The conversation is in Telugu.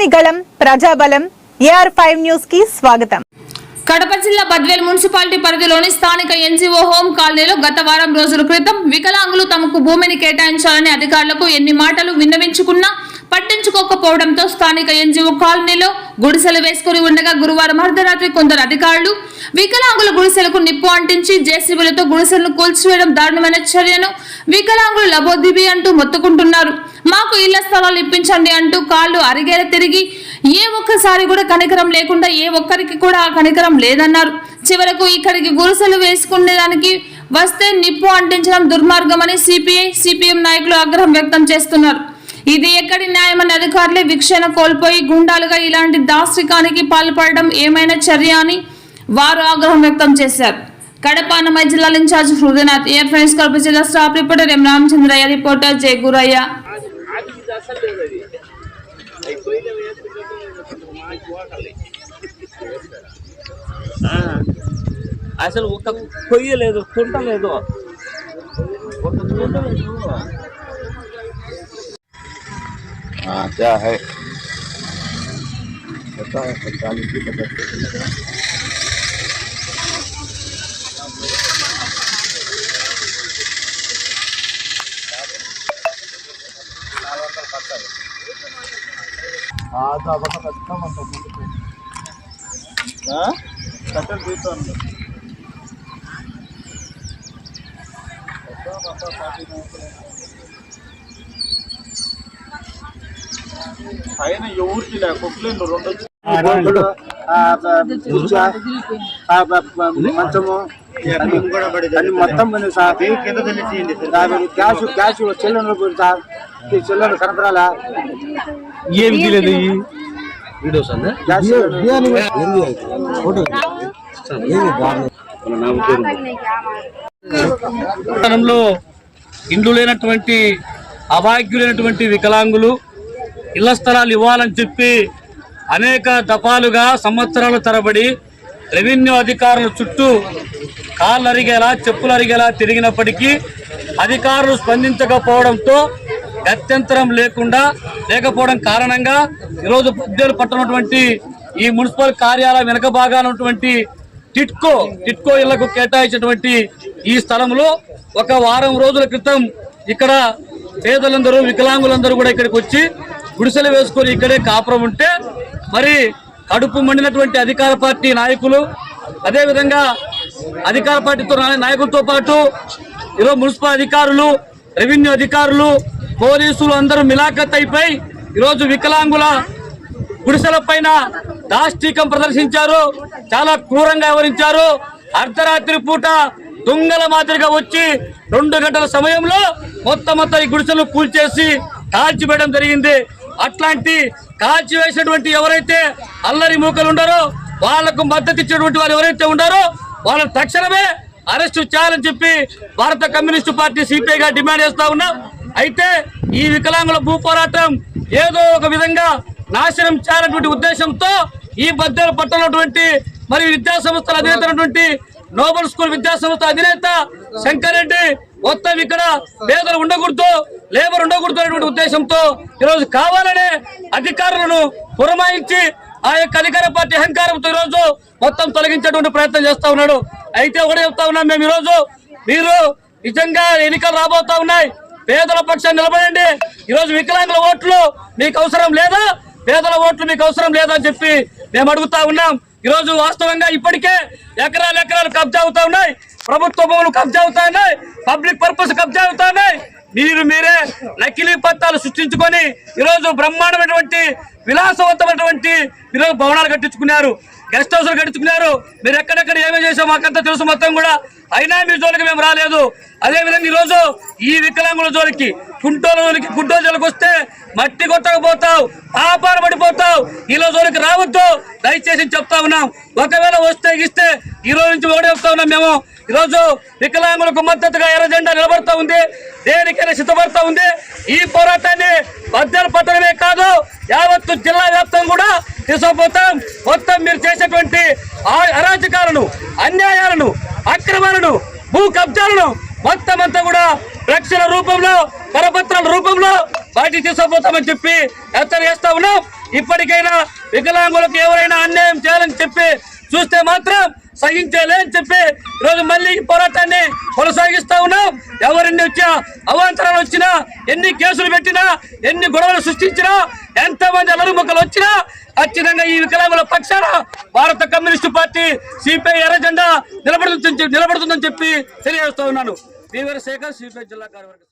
చెరగని గళం ప్రజాబలం ఏఆర్ ఫైవ్ న్యూస్కి స్వాగతం. కడప జిల్లా బద్వేల్ మున్సిపాలిటీ పరిధిలోని స్థానిక ఎన్జీఓ హోం కాలనీలో గత వారం రోజుల క్రితం వికలాంగులు తమకు భూమిని కేటాయించాలని అధికారులకు ఎన్ని మాటలు విన్నవించుకున్నా పట్టించుకోకపోవడంతో స్థానిక ఎన్జీఓ కాలనీలో గుడిసెలు వేసుకుని ఉండగా గురువారం అర్ధరాత్రి కొందరు అధికారులు వికలాంగుల గుడిసెలకు నిప్పు అంటించి జేసీబీలతో గుడిసెలను కూల్చివేయడం దారుణమైన చర్యను వికలాంగులు లబోదిబి అంటూ మొత్తుకుంటున్నారు. మాకు ఇళ్ళ స్థలాలు ఇప్పించండి అంటూ కాళ్ళు అరిగేలా తిరిగి ఏ ఒక్కసారి కూడా కనికరం లేకుండా ఏ ఒక్కరికి కూడా ఆ కనికరం లేదన్నారు. చివరకు ఇక్కడికి గురుసలు వేసుకునేదానికి వస్తే నిప్పు అంటించడం దుర్మార్గమని సిపిఐ సిపిఎం నాయకులు ఆగ్రహం వ్యక్తం చేస్తున్నారు. ఇది ఎక్కడి న్యాయమని అధికారులే వీక్షణ కోల్పోయి గుండాలుగా ఇలాంటి దాస్తికానికి పాల్పడడం ఏమైనా చర్య అని వారు ఆగ్రహం వ్యక్తం చేశారు. కడప అన్నమయ్య జిల్లాల ఇన్ఛార్జ్ హృదయనాథ్ ఎయిర్ ఫ్రెండ్స్ కల్ప జిల్లా staff reporter M Ramachandraiah reporter Jai Gurayya అసలు ఒక కొయ్య లేదు కుంట లేదు ఒక కుంట లేదు हाँ क्या है पता है पैंतालीस की पता ముందుకు కట్టలు తీసుకోండి పైన ఎవరికి లే రెండు మంచము అన్ని మొత్తం సార్ గ్యాస్ గ్యాస్ చెల్లెలు సార్ ఏమి తెలియదు వీడియోస్ పట్టణంలో ఇండ్లు లేనటువంటి అభాగ్యులైనటువంటి వికలాంగులు ఇళ్ళ స్థలాలు ఇవ్వాలని చెప్పి అనేక దఫాలుగా సంవత్సరాల తరబడి రెవెన్యూ అధికారుల చుట్టూ కాళ్ళు అరిగేలా చెప్పులు అరిగేలా తిరిగినప్పటికీ అధికారులు స్పందించకపోవడంతో గత్యంతరం లేకుండా లేకపోవడం కారణంగా ఈరోజు పద్యాలు పట్టనటువంటి ఈ మున్సిపల్ కార్యాలయం వెనక భాగాన ఉన్నటువంటి టిట్కో టిట్కో ఇళ్ళకు కేటాయించినటువంటి ఈ స్థలంలో ఒక వారం రోజుల క్రితం ఇక్కడ పేదలందరూ వికలాంగులందరూ కూడా ఇక్కడికి వచ్చి గుడిసెలు వేసుకొని ఇక్కడే కాపురం ఉంటే మరి కడుపు మండినటువంటి అధికార పార్టీ నాయకులు అదేవిధంగా అధికార పార్టీతో నాయకులతో పాటు ఈరోజు మున్సిపల్ అధికారులు రెవెన్యూ అధికారులు పోలీసులు అందరూ మిలాఖత్ అయిపోయి ఈరోజు వికలాంగుల గుడిసెల పైన దాష్టీకం ప్రదర్శించారు. చాలా క్రూరంగా వివరించారు అర్ధరాత్రి పూట దొంగల మాదిరిగా వచ్చి రెండు గంటల సమయంలో మొత్తం మొత్తం ఈ గుడిసెలు కూల్చేసి కాల్చివేయడం జరిగింది. అట్లాంటి కాల్చివేసినటువంటి ఎవరైతే అల్లరి మూకలు ఉండారో వాళ్ళకు మద్దతు ఇచ్చినటువంటి వారు ఎవరైతే ఉండారో వాళ్ళ తక్షణమే అరెస్టు చేయాలని చెప్పి భారత కమ్యూనిస్టు పార్టీ సిపిఐగా డిమాండ్ చేస్తా ఉన్నాం. అయితే ఈ వికలాంగుల భూ పోరాటం ఏదో ఒక విధంగా నాశనం చేయాలన్నటువంటి ఉద్దేశంతో ఈ బద్దెలు పట్టనటువంటి మరి విద్యా సంస్థల అధినేత నోబల్ నోబెల్ స్కూల్ విద్యా సంస్థ అధినేత శంకర్ రెడ్డి మొత్తం ఇక్కడ పేదలు ఉండకూడదు లేబర్ ఉండకూడదు అనేటువంటి ఉద్దేశంతో ఈరోజు కావాలనే అధికారులను పురమాయించి ఆ యొక్క అధికార పార్టీ అహంకారంతో ఈరోజు మొత్తం తొలగించేటువంటి ప్రయత్నం చేస్తా ఉన్నాడు. అయితే ఒకటే చెప్తా ఉన్నాం మేము ఈరోజు. మీరు నిజంగా ఎన్నికలు రాబోతా ఉన్నాయి. పేదల పక్షాన్ని నిలబడండి. ఈరోజు వికలాంగుల ఓట్లు మీకు అవసరం లేదా? పేదల ఓట్లు మీకు అవసరం లేదా అని చెప్పి మేము అడుగుతా ఉన్నాం. ఈరోజు వాస్తవంగా ఇప్పటికే ఎకరాలు ఎకరాలు కబ్జా అవుతా ఉన్నాయి. ప్రభుత్వ భూములు కబ్జా అవుతా ఉన్నాయి. పబ్లిక్ పర్పస్ కబ్జా అవుతా ఉన్నాయి. మీరు మీరే నకిలీ పత్రాలు సృష్టించుకొని ఈరోజు బ్రహ్మాండమైనటువంటి విలాసవంతమైనటువంటి ఈరోజు భవనాలు కట్టించుకున్నారు. గెస్ట్ హౌస్లు కట్టించుకున్నారు. మీరు ఎక్కడెక్కడ ఏమేమి చేసాం మాకంతా తెలుసు. మొత్తం కూడా అయినా మీ జోలికి మేము రాలేదు. అదే విధంగా ఈ వికలాంగుల జోలికి కుంటోల కుంటో జోలికి వస్తే మట్టి కొట్టకపోతావు ఆపార పడిపోతావు. ఈ రోజు జోలికి రావద్దు. దయచేసి చెప్తా ఉన్నాం. ఒకవేళ వస్తే ఇస్తే ఈ రోజు నుంచి ఒకటే చెప్తా ఉన్నాం మేము. ఈరోజు వికలాంగులకు మద్దతుగా ఎర్రజెండా నిలబడతా ఉంది. దేనికైనా సిద్ధపడతా ఉంది. ఈ పోరాటాన్ని బద్దలు పట్టడమే కాదు యావత్తు జిల్లా వ్యాప్తం కూడా తీసుకుపోతాం. మొత్తం మీరు చేసేటువంటి ఆ- అరాచకాలను అన్యాయాలను అక్రమాలను భూ కబ్జాలను మొత్తం అంతా కూడా రక్షణ రూపంలో కరపత్రాల రూపంలో బయటికి తీసుకుపోతామని చెప్పి హెచ్చరిక చేస్తా ఉన్నాం. ఇప్పటికైనా వికలాంగులకు ఎవరైనా అన్యాయం చేయాలని చెప్పి చూస్తే మాత్రం సహించలేని చెప్పి ఈరోజు మళ్ళీ ఈ పోరాటాన్ని కొనసాగిస్తా ఉన్నాం. ఎవరిన్ని వచ్చినా అవాంతరాలు వచ్చినా ఎన్ని కేసులు పెట్టినా ఎన్ని గొడవలు సృష్టించినా ఎంతమంది అలరుముఖలు వచ్చినా ఖచ్చితంగా ఈ వికలాంగుల పక్షాన భారత కమ్యూనిస్టు పార్టీ సిపిఐ ఎర్రజెండా నిలబడుతుంది నిలబడుతుందని నిలబడుతుందని చెప్పి తెలియజేస్తా ఉన్నాను. వీవరశేఖర్ సిపిఐ జిల్లా కార్యవర్గ